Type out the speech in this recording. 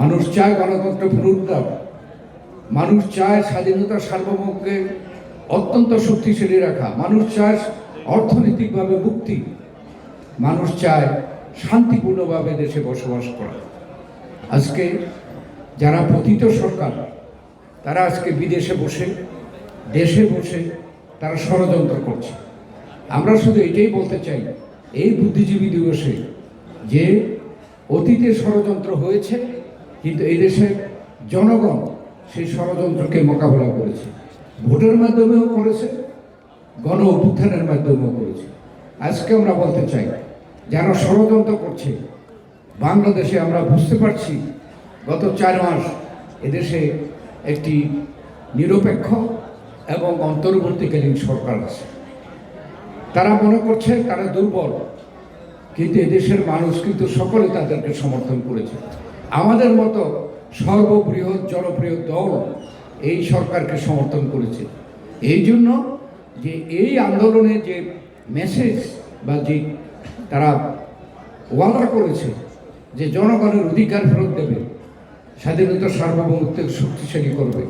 মানুষ চায় গণতন্ত্র পুনরুদ্ধার মানুষ চায় স্বাধীনতা সার্বভৌমকে অত্যন্ত শক্তিশালী রাখা। মানুষ চায় অর্থনৈতিকভাবে মুক্তি। মানুষ চায় শান্তিপূর্ণভাবে দেশে বসবাস করা। আজকে যারা পতিত সরকার, তারা আজকে বিদেশে বসে, দেশে বসে তারা ষড়যন্ত্র করছে। আমরা শুধু এটাই বলতে চাই, এই বুদ্ধিজীবী দিবসে যে অতীতে ষড়যন্ত্র হয়েছে কিন্তু এই দেশের জনগণ সেই ষড়যন্ত্রকে মোকাবেলা করেছে। ভোটের মাধ্যমেও করেছে, গণ অভ্যুত্থানের মাধ্যমেও করেছে। আজকে আমরা বলতে চাই, যারা ষড়যন্ত্র করছে, বাংলাদেশে আমরা বুঝতে পারছি, গত চার মাস এদেশে একটি নিরপেক্ষ এবং অন্তর্বর্তীকালীন সরকার আছে। তারা মনে করছে তারা দুর্বল, কিন্তু এদেশের মানুষ কিন্তু সকলে তাদেরকে সমর্থন করেছে। আমাদের মতো সর্ববৃহৎ জনপ্রিয় দল এই সরকারকে সমর্থন করেছে। এই জন্য যে এই আন্দোলনে যে মেসেজ বা যে তারা ওয়াদা করেছে যে জনগণের অধিকার ফেরত দেবে, স্বাধীনতা সার্বভৌমত্বের শক্তিশালী করবে।